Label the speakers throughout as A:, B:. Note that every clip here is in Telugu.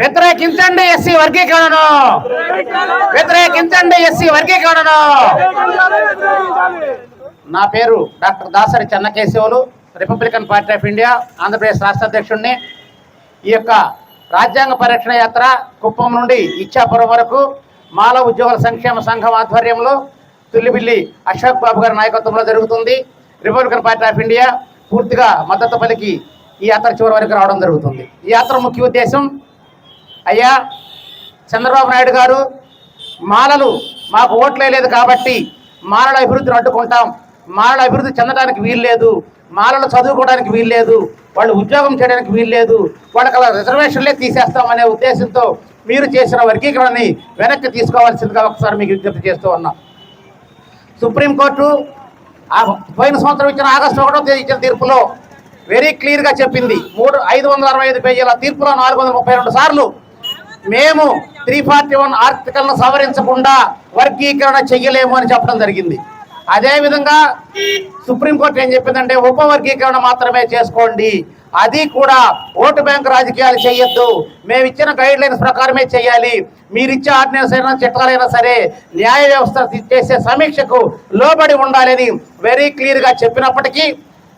A: వ్యతిరేకించండి ఎస్సీ వర్గీకరణను. వ్యతిరేకించండి ఎస్సీ వర్గీకరణను. నా పేరు doctor Dasari Chennakesavulu Republican Party of India Andhra Pradesh రాష్ట్ర అధ్యక్షుడిని. ఈ యొక్క రాజ్యాంగ పరిరక్షణ యాత్ర కుప్పం నుండి ఇచ్చాపురం వరకు మాల ఉద్యోగుల సంక్షేమ సంఘం ఆధ్వర్యంలో తుల్లిబిల్లి అశోక్ బాబు గారి నాయకత్వంలో జరుగుతుంది. రిపబ్లికన్ పార్టీ ఆఫ్ ఇండియా పూర్తిగా మద్దతు పలికి ఈ యాత్ర చివరి వరకు రావడం జరుగుతుంది. ఈ యాత్ర ముఖ్య ఉద్దేశం అయ్యా చంద్రబాబు నాయుడు గారు మాలలు మాకు ఓట్లేదు కాబట్టి మాలల అభివృద్ధిని అడ్డుకుంటాం. మాలల అభివృద్ధి చెందడానికి వీలు లేదు. మాలలు చదువుకోవడానికి వీలు లేదు. వాళ్ళు ఉద్యోగం చేయడానికి వీలు లేదు. వాళ్ళకి అలా రిజర్వేషన్లే తీసేస్తామనే ఉద్దేశంతో మీరు చేసిన వర్గీకరణని వెనక్కి తీసుకోవాల్సిందిగా ఒకసారి మీకు విజ్ఞప్తి చేస్తూ ఉన్నాం. సుప్రీంకోర్టు పోయిన సంవత్సరం ఇచ్చిన ఆగస్టు ఒకటో తేదీ ఇచ్చిన తీర్పులో వెరీ క్లియర్గా చెప్పింది. మూడు ఐదు వందల అరవై ఐదు పేజీల తీర్పులో నాలుగు వందల ముప్పై రెండు సార్లు మేము త్రీ ఫార్టీ వన్ ఆర్టికల్ను సవరించకుండా వర్గీకరణ చెయ్యలేము అని చెప్పడం జరిగింది. అదేవిధంగా సుప్రీంకోర్టు ఏం చెప్పిందంటే ఉపవర్గీకరణ మాత్రమే చేసుకోండి. అది కూడా ఓటు బ్యాంక్ రాజకీయాలు చేయొద్దు. మేము ఇచ్చిన గైడ్ లైన్స్ ప్రకారమే చేయాలి. మీరు ఇచ్చే ఆర్డినెన్స్ అయినా చట్టాలైనా సరే న్యాయ వ్యవస్థ చేసే సమీక్షకు లోబడి ఉండాలని వెరీ క్లియర్గా చెప్పినప్పటికీ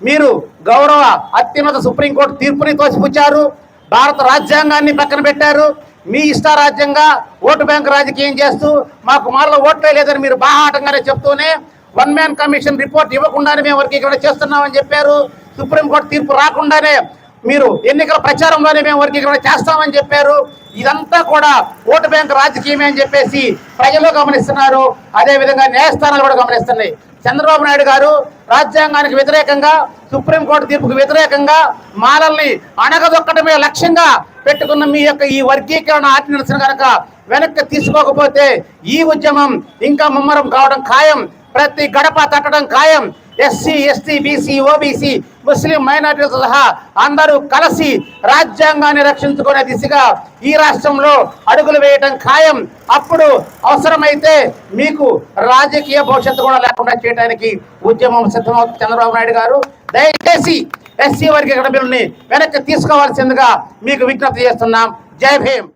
A: మీరు గౌరవ అత్యున్నత సుప్రీంకోర్టు తీర్పుని తోసిపుచ్చారు. భారత రాజ్యాంగాన్ని పక్కన పెట్టారు. మీ ఇష్టారాజ్యంగా ఓటు బ్యాంక్ రాజకీయం చేస్తూ మాకు మాలో ఓట్లే లేదని మీరు బాహాటంగానే చెప్తూనే వన్ మ్యాన్ కమిషన్ రిపోర్ట్ ఇవ్వకుండానే మేము వర్గీకరణ చేస్తున్నామని చెప్పారు. సుప్రీంకోర్టు తీర్పు రాకుండానే మీరు ఎన్నికల ప్రచారంలోనే మేము వర్గీకరణ చేస్తామని చెప్పారు. ఇదంతా కూడా ఓటు బ్యాంక్ రాజకీయమే అని చెప్పేసి ప్రజలు గమనిస్తున్నారు. అదేవిధంగా న్యాయస్థానాలు కూడా గమనిస్తున్నాయి. చంద్రబాబు నాయుడు గారు రాజ్యాంగానికి వ్యతిరేకంగా సుప్రీంకోర్టు తీర్పుకు వ్యతిరేకంగా మాలల్ని అణగదొక్కడమే లక్ష్యంగా పెట్టుకున్న మీ యొక్క ఈ వర్గీకరణ ఆర్డినెన్స్ కనుక వెనక్కి తీసుకోకపోతే ఈ ఉద్యమం ఇంకా ముమ్మరం కావడం ఖాయం. ప్రతి గడప తట్టడం ఖాయం. SC ST BC OBC Muslim మైనార్టీలతో సహా అందరూ కలిసి రాజ్యాంగాన్ని రక్షించుకునే దిశగా ఈ రాష్ట్రంలో అడుగులు వేయటం ఖాయం. అప్పుడు అవసరమైతే మీకు రాజకీయ భవిష్యత్తు కూడా లేకుండా చేయడానికి ఉద్యమం సిద్ధమవుతుంది చంద్రబాబు నాయుడు గారు. దయచేసి ఎస్సీ వర్గీకరణ బిల్లుని వెనక్కి తీసుకోవాల్సిందిగా మీకు విజ్ఞప్తి చేస్తున్నాం. జై భీమ్.